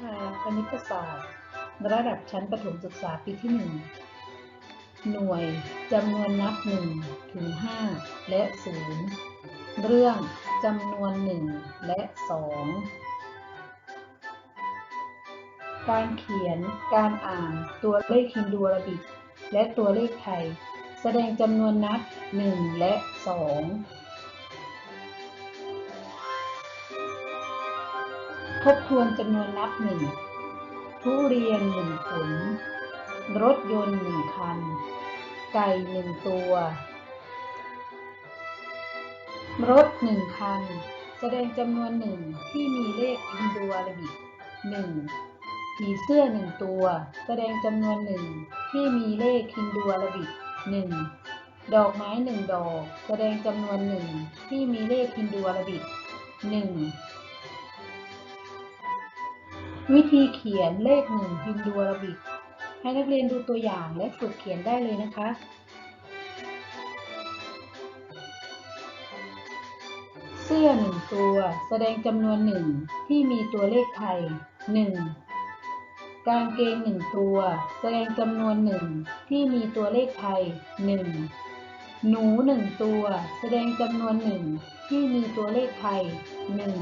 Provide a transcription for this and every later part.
ชาคณิตศาสตร์ ระดับชั้นประถมศึกษาปีที่ 1 หน่วยจำนวนนับ1ถึง5และ 0 เรื่องจำนวน 1 และ 2 การเขียน การอ่าน ตัวเลขฮินดูอารบิก และตัวเลขไทย แสดงจำนวนนับ 1 และ 2 ทบทวนจำนวนนับหนึ่งทุเรียนหนึ่งผล รถยนต์หนึ่งคัน ไก่หนึ่งตัว รถหนึ่งคัน แสดงจำนวนหนึ่งที่มีเลขอินโดอาราบิกหนึ่งผีเสื้อหนึ่งตัว แสดงจำนวนหนึ่งที่มีเลขฮินดูอาราบิกหนึ่งดอกไม้หนึ่งดอก แสดงจำนวนหนึ่งที่มีเลขฮินดูอาราบิกหนึ่ง วิธีเขียนเลขหนึ่งฮินดูอาราบิก ให้นักเรียนดูตัวอย่างและฝึกเขียนได้เลยนะคะ เสื้อหนึ่งตัวแสดงจำนวนหนึ่งที่มีตัวเลขไทยหนึ่งกางเกงหนึ่งตัว แสดงจำนวนหนึ่งที่มีตัวเลขไทยหนึ่งหนูหนึ่งตัว แสดงจำนวนหนึ่งที่มีตัวเลขไทยหนึ่ง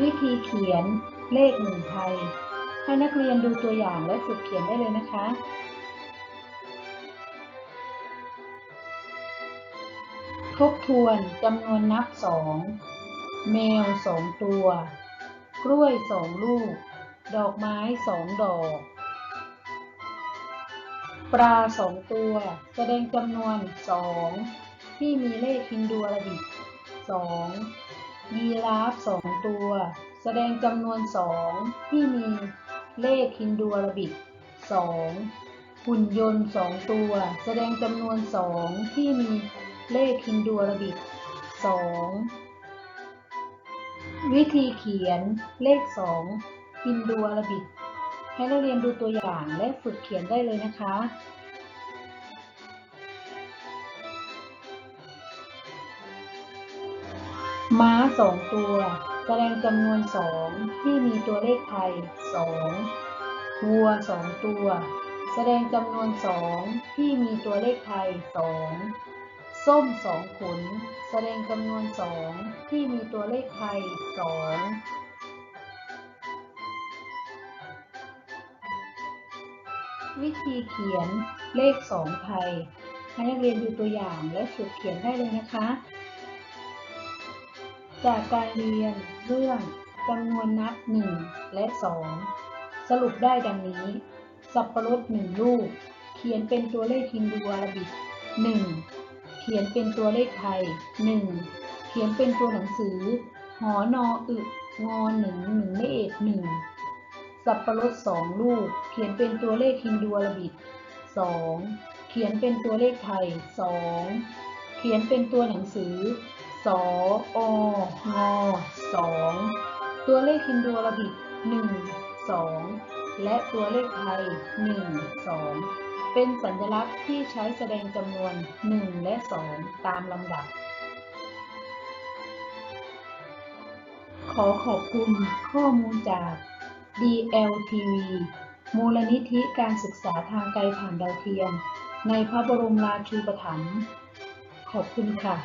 วิธีเขียนเลขหนึ่งไทย ให้นักเรียนดูตัวอย่างและฝึกเขียนได้เลยนะคะ ทบทวนจำนวนนับสองแมวสองตัว กล้วยสองลูก ดอกไม้สองดอก ปลาสองตัว แสดงจำนวนสองที่มีเลขฮินดูอาราบิกสอง ยีราฟสองตัว แสดงจำนวนสองที่มีเลขฮินดูอาราบิกสองหุ่นยนต์สองตัว แสดงจำนวนสองที่มีเลขฮินดูอาราบิกสองวิธีเขียนเลขสองฮินดูอาราบิกให้นักเรียนดูตัวอย่างและฝึกเขียนได้เลยนะคะ ม้าสองตัว แสดงจำนวนสองที่มีตัวเลขไทยสองวัวสองตัว แสดงจำนวนสองที่มีตัวเลขไทยสองส้มสองผลแสดงจำนวนสองที่มีตัวเลขไทยสองวิธีเขียนเลขสองไทยให้นักเรียนดูตัวอย่างและฝึกเขียนได้เลยนะคะ จากการเรียนเรื่องจำนวนนับ 1 และ 2 สรุปได้ดังนี้ สับประรด1ลูก เขียนเป็นตัวเลขฮินดูอาราบิก 1 เขียนเป็นตัวเลขไทย 1 เขียนเป็นตัวหนังสือ หอนออึงอหนึ่งหนึ่งไมเอกหนึ่งสับประรด2ลูก เขียนเป็นตัวเลขฮินดูอาราบิก 2 เขียนเป็นตัวเลขไทย 2 เขียนเป็นตัวหนังสือ สอองอสองตัวเลขฮินดูอาราบิกหนึ่งสองและตัวเลขไทยหนึ่งสองเป็นสัญลักษณ์ที่ใช้แสดงจำนวนหนึ่งและสองตามลำดับ ขอขอบคุณข้อมูลจาก DLTV มูลนิธิการศึกษาทางไกลผ่านดาวเทียม ในพระบรมราชูปถัมภ์ขอบคุณค่ะ